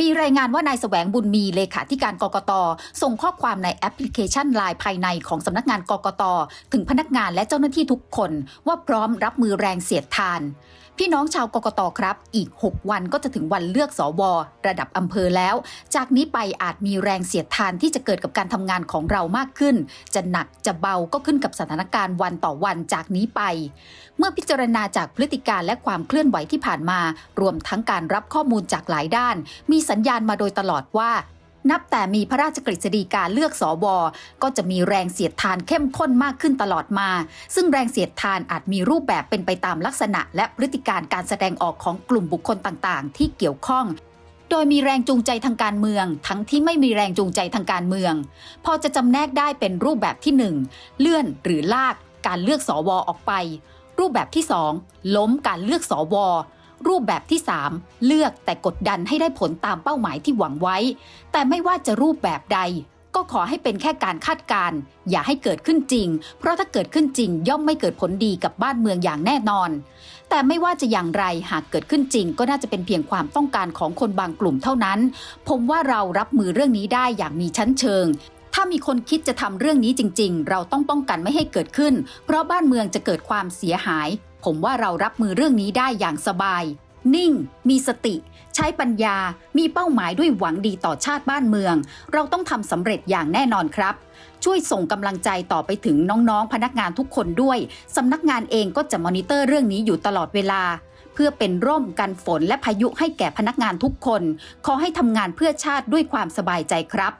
มีรายงานว่านายแสวงบุญมีเลขาธิการกกต ส่งข้อความในแอปพลิเคชันไลน์ภายในของสำนักงานกกต ถึงพนักงานและเจ้าหน้าที่ทุกคนว่าพร้อมรับมือแรงเสียดทาน พี่น้องชาวกกตครับ อีก 6 วันก็จะถึงวันเลือกสอวระดับอำเภอแล้ว จากนี้ไปอาจมีแรงเสียดทานที่จะเกิดกับการทำงานของเรามากขึ้น จะหนักจะเบาก็ขึ้นกับสถานการณ์วันต่อวันจากนี้ไป เมื่อพิจารณาจากพฤติการและความเคลื่อนไหวที่ผ่านมา รวมทั้งการรับข้อมูลจากหลายด้าน มีสัญญาณมาโดยตลอดว่า นับแต่มีพระราชกฤษฎีกาเลือกสอวก็จะมีแรงเสียดทานเข้มข้นมากขึ้นตลอดมา ซึ่งแรงเสียดทานอาจมีรูปแบบเป็นไปตามลักษณะ และพฤติการการแสดงออกของกลุ่มบุคคลต่างๆ ที่เกี่ยวข้องโดยมีแรงจูงใจทางการเมือง ทั้งที่ไม่มีแรงจูงใจทางการเมือง พอจะจำแนกได้เป็นรูปแบบที่ 1 เลื่อนหรือลากการเลือกสอวออกไป รูปแบบที่ 2 ล้มการเลือกสอว รูปแบบที่ 3 เลือกแต่กดดันให้ได้ผลตามเป้าหมายที่หวังไว้ แต่ไม่ว่าจะรูปแบบใด ก็ขอให้เป็นแค่การคาดการณ์อย่าให้เกิดขึ้นจริง เพราะถ้าเกิดขึ้นจริง ย่อมไม่เกิดผลดีกับบ้านเมืองอย่างแน่นอน แต่ไม่ว่าจะอย่างไรหากเกิดขึ้นจริง ก็น่าจะเป็นเพียงความต้องการของคนบางกลุ่มเท่านั้น ผมว่าเรารับมือเรื่องนี้ได้อย่างมีชั้นเชิงถ้ามีคนคิดจะทำเรื่องนี้จริง ๆ เราต้องป้องกันไม่ให้เกิดขึ้น เพราะบ้านเมืองจะเกิดความเสียหาย ผมว่าเรารับมือเรื่องนี้ได้อย่างสบาย นิ่ง มีสติ ใช้ปัญญา มีเป้าหมายด้วยหวังดีต่อชาติบ้านเมือง เราต้องทำสำเร็จอย่างแน่นอนครับ ช่วยส่งกำลังใจต่อไปถึงน้องๆ พนักงานทุกคนด้วยสำนักงานเองก็จะมอนิเตอร์เรื่องนี้อยู่ตลอดเวลาเพื่อเป็นร่มกันฝนและพายุให้แก่พนักงานทุกคน ขอให้ทำงานเพื่อชาติด้วยความสบายใจครับ